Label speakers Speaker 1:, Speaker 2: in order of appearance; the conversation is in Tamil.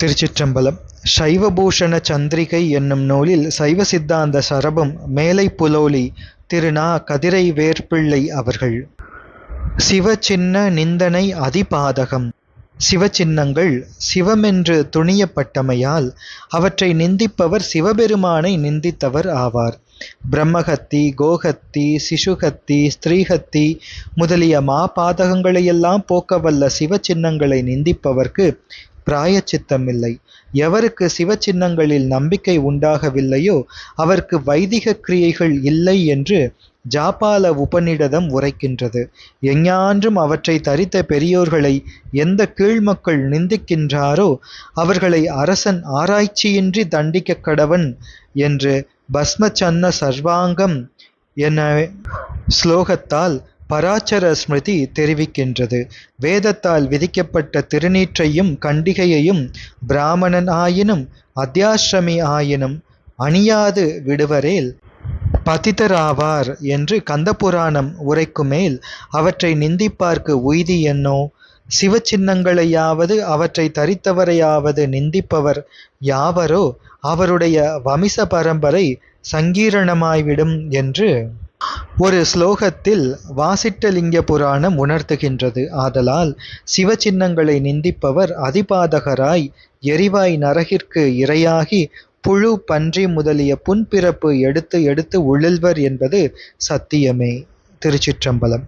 Speaker 1: திருச்சிற்றம்பலம். சைவபூஷண சந்திரிகை என்னும் நூலில் சைவ சித்தாந்த சரபம் மேலை புலோலி திரு நா கதிரை வேர்பிள்ளை அவர்கள். சிவச்சின்ன நிந்தனை அதிபாதகம். சிவச்சின்னங்கள் சிவமென்று துணியப்பட்டமையால் அவற்றை நிந்திப்பவர் சிவபெருமானை நிந்தித்தவர் ஆவார். பிரம்மஹத்தி கோஹத்தி சிசுகத்தி ஸ்திரீஹத்தி முதலிய மாபாதகங்களையெல்லாம் போக்கவல்ல சிவசின்னங்களை நிந்திப்பவர்க்கு பிராயச்சித்தமில்லை. எவருக்கு சிவச்சின்னங்களில் நம்பிக்கை உண்டாகவில்லையோ அவருக்கு வைதிக கிரியைகள் இல்லை என்று ஜாபால உபநிடதம் உரைக்கின்றது. எஞ்ஞான்றும் அவற்றை தரித்த பெரியோர்களை எந்த கீழ்மக்கள் நிந்திக்கின்றாரோ அவர்களை அரசன் ஆராய்ச்சியின்றி தண்டிக்க கடவன் என்று பஸ்மச்சன்ன சர்வாங்கம் என ஸ்லோகத்தால் பராச்சர ஸ்மிருதி தெரிவிக்கின்றது. வேதத்தால் விதிக்கப்பட்ட திருநீற்றையும் கண்டிகையையும் பிராமணன் ஆயினும் அத்தியாசிரமி ஆயினும் அணியாது விடுவரேல் பதிதராவார் என்று கந்தபுராணம் உரைக்குமேல் அவற்றை நிந்திப்பார்க்கு உய்தி என்னோ? சிவச்சின்னங்களையாவது அவற்றை தரித்தவரையாவது நிந்திப்பவர் யாவரோ? அவருடைய வமிச பரம்பரை சங்கீரணமாய்விடும் என்று ஒரு ஸ்லோகத்தில் வாசிட்டலிங்க புராணம் உணர்த்துகின்றது. ஆதலால் சிவசின்னங்களை நிந்திப்பவர் அதிபாதகராய் எரிவாய் நரகிற்கு இரையாகி புழு பன்றி முதலிய புன்பிறப்பு எடுத்து எடுத்து உழல்வர் என்பது சத்தியமே. திருச்சிற்றம்பலம்.